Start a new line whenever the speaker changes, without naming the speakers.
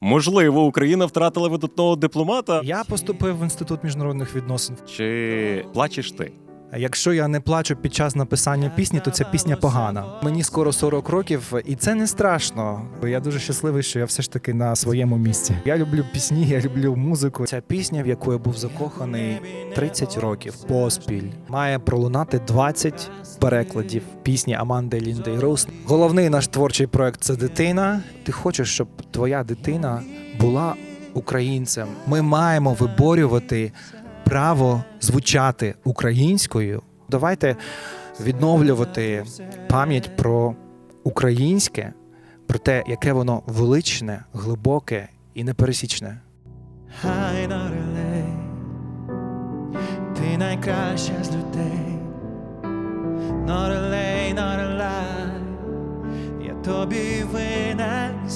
Можливо, Україна втратила видатного дипломата.
Я поступив в інститут міжнародних відносин.
Чи плачеш ти?
Якщо я не плачу під час написання пісні, то ця пісня погана. Мені скоро 40 років, і це не страшно. Я дуже щасливий, що я все ж таки на своєму місці. Я люблю пісні, я люблю музику. Ця пісня, в яку я був закоханий 30 років поспіль, має пролунати 20 перекладів пісні Аманди Ліндей Роуз. Головний наш творчий проект це дитина. Ти хочеш, щоб твоя дитина була українцем. Ми маємо виборювати право звучати українською. Давайте відновлювати пам'ять про українське, про те, яке воно величне, глибоке і непересічне.
Хай нарелей, ти найкраща з людей. Нарелей, нарелай, я тобі винен.